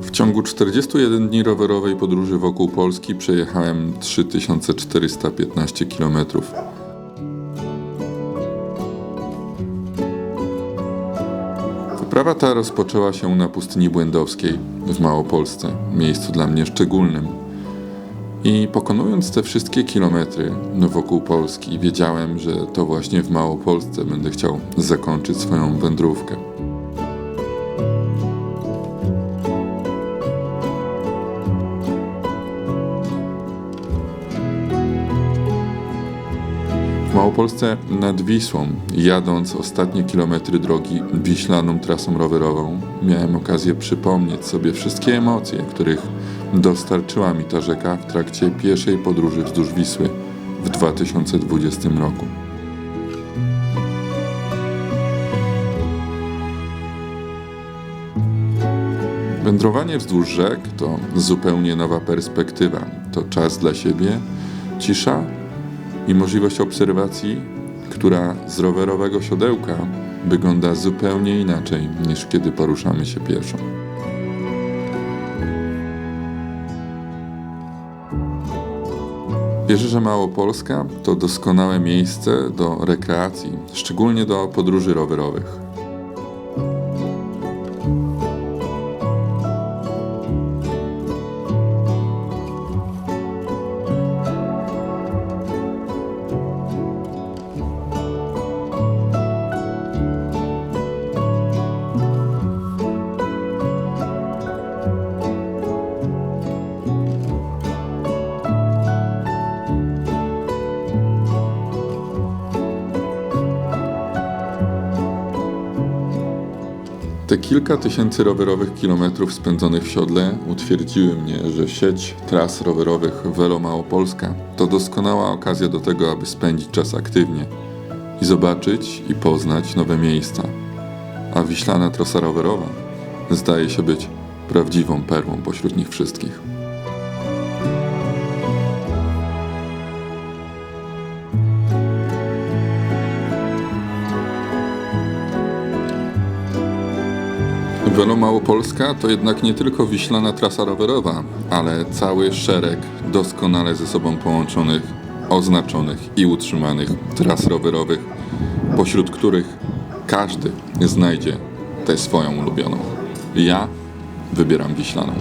W ciągu 41 dni rowerowej podróży wokół Polski przejechałem 3415 km. Wyprawa ta rozpoczęła się na pustyni błędowskiej w Małopolsce, miejscu dla mnie szczególnym. I pokonując te wszystkie kilometry wokół Polski, wiedziałem, że to właśnie w Małopolsce będę chciał zakończyć swoją wędrówkę. Małopolsce nad Wisłą, jadąc ostatnie kilometry drogi wiślaną trasą rowerową, miałem okazję przypomnieć sobie wszystkie emocje, których dostarczyła mi ta rzeka w trakcie pierwszej podróży wzdłuż Wisły w 2020 roku. Wędrowanie wzdłuż rzek to zupełnie nowa perspektywa. To czas dla siebie, cisza i możliwość obserwacji, która z rowerowego siodełka wygląda zupełnie inaczej niż kiedy poruszamy się pieszo. Wierzę, że Małopolska to doskonałe miejsce do rekreacji, szczególnie do podróży rowerowych. Te kilka tysięcy rowerowych kilometrów spędzonych w siodle utwierdziły mnie, że sieć tras rowerowych Velo Małopolska to doskonała okazja do tego, aby spędzić czas aktywnie i zobaczyć i poznać nowe miejsca. A wiślana trasa rowerowa zdaje się być prawdziwą perłą pośród nich wszystkich. Velo Małopolska to jednak nie tylko wiślana trasa rowerowa, ale cały szereg doskonale ze sobą połączonych, oznaczonych i utrzymanych tras rowerowych, pośród których każdy znajdzie tę swoją ulubioną. Ja wybieram wiślaną.